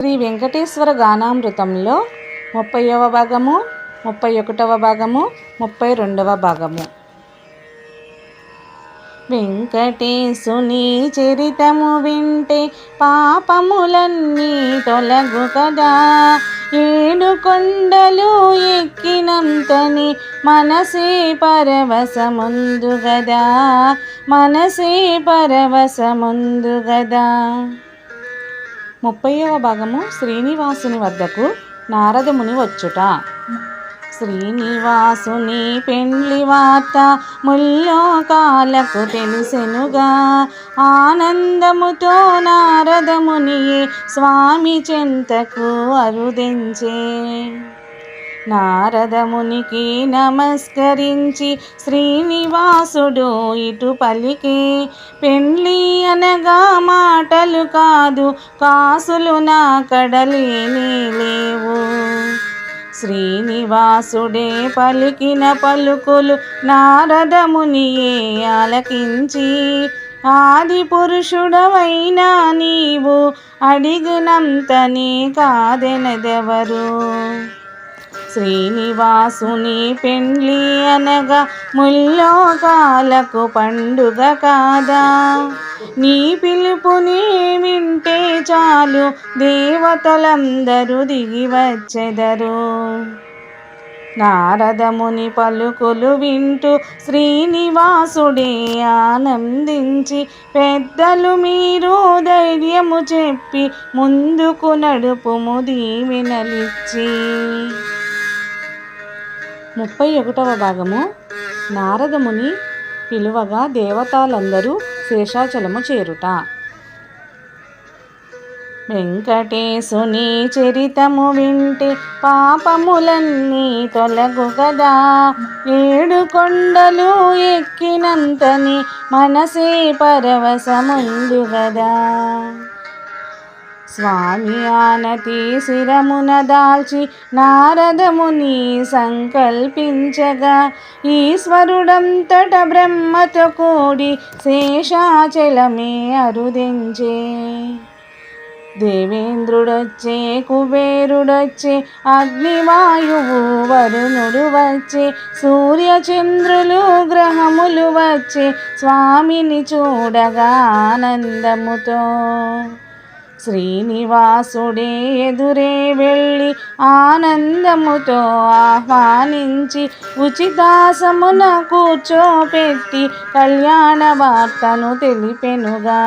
శ్రీ వెంకటేశ్వర గానామృతంలో ముప్పైవ భాగము ముప్పై ఒకటవ భాగము ముప్పై రెండవ భాగము. వెంకటేశుని చరితము వింటే పాపములన్నీ తొలగు కదా. ఏడు కొండలు ఎక్కినంతని మనసే పరవశముందు గదా. మనసే పరవశముందు గదా. ముప్పైవ భాగము శ్రీనివాసుని వద్దకు నారదముని వచ్చుట. శ్రీనివాసుని పెండ్లి వార్త ముల్లోకాలకు తెలిసెనుగా. ఆనందముతో నారదముని స్వామి చెంతకు అరుదించే. నారదమునికి నమస్కరించి శ్రీనివాసుడు ఇటు పలికి పెండ్లి అనగా మాటలు కాదు కాసులు నా కడలేని లేవు. శ్రీనివాసుడే పలికిన పలుకులు నారదమునియే ఆలకించి ఆది పురుషుడవైనా నీవు అడిగినంతనే కాదెనదెవరు? శ్రీనివాసుని పెండ్లి అనగా ముల్లోకాలకు పండుగ కాదా? నీ పిలుపుని వింటే చాలు దేవతలందరూ దిగి వచ్చెదరు నారదముని పలుకులు వింటూ శ్రీనివాసుడే ఆనందించి పెద్దలు మీరు ధైర్యము చెప్పి ముందుకు నడుపుము దీవెనలిచ్చి. ముప్పై ఒకటవ భాగము. నారదముని పిలువగా దేవతలందరూ శేషాచలము చేరుట. వెంకటేశుని చరితము వింటే పాపములన్నీ తొలగు కదా ఏడు కొండలు ఎక్కినంతని మనసే పరవశముందు కదా స్వామి ఆనతి శిరమున దాల్చి నారదముని సంకల్పించగా ఈశ్వరుడంతట బ్రహ్మతో కూడి శేషాచలమే అరుదించే. దేవేంద్రుడొచ్చే కుబేరుడొచ్చే అగ్నివాయువు వరుణుడు వచ్చే సూర్యచంద్రులు గ్రహములు వచ్చే స్వామిని చూడగా ఆనందముతో. శ్రీనివాసుడే ఎదురే వెళ్ళి ఆనందముతో ఆహ్వానించి ఉచితాసమున కూర్చోపెట్టి కళ్యాణ వార్తను తెలిపెనుగా.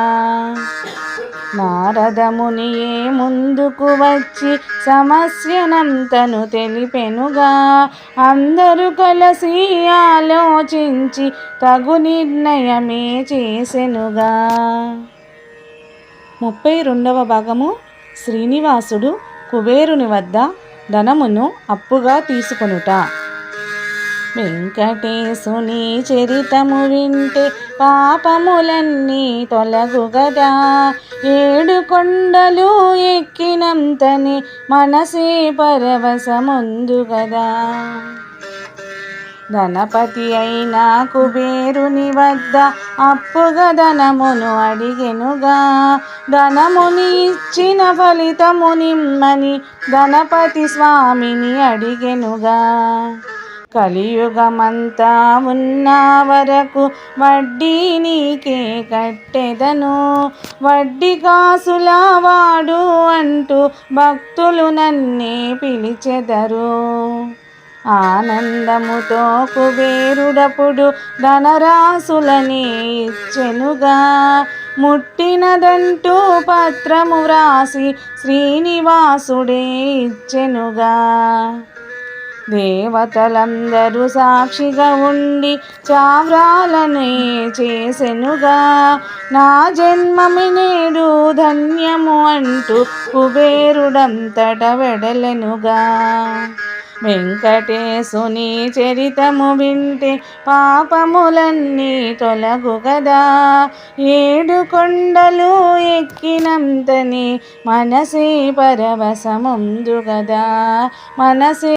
నారదమునియే ముందుకు వచ్చి సమస్యనంతను తెలిపెనుగా. అందరూ కలిసి ఆలోచించి తగు నిర్ణయమే చేసెనుగా. ముప్పై రెండవ భాగము శ్రీనివాసుడు కుబేరుని వద్ద ధనమును అప్పుగా తీసుకొనుట. వెంకటేశుని చరితము వింటే పాపములన్నీ తొలగు గదా ఏడు కొండలు ఎక్కినంతని మనసే పరవశముందు గదా ధనపతి అయిన కుబేరుని వద్ద అప్పుగా ధనమును అడిగెనుగా. ధనముని ఇచ్చిన ఫలితము నిమ్మని ధనపతి స్వామిని అడిగెనుగా. కలియుగమంతా ఉన్న వరకు వడ్డీ నీకే కట్టెదను. వడ్డీ కాసులా వాడు అంటూ భక్తులు నన్నే పిలిచెదరు. ఆనందముతో కుబేరుడపుడు ధనరాశులని ఇచ్చెనుగా. ముట్టినదంటూ పత్రము వ్రాసి శ్రీనివాసుడే ఇచ్చెనుగా. దేవతలందరూ సాక్షిగా ఉండి చావ్రాలనే చేసెనుగా. నా జన్మమి నేడు ధన్యము అంటూ కుబేరుడంతట వెడలెనుగా. వెంకటేశుని చరితము వింటే పాపములన్నీ తొలగు గదా. ఏడు కొండలు ఎక్కినంతని మనసే పరవశముందు గదా. మనసే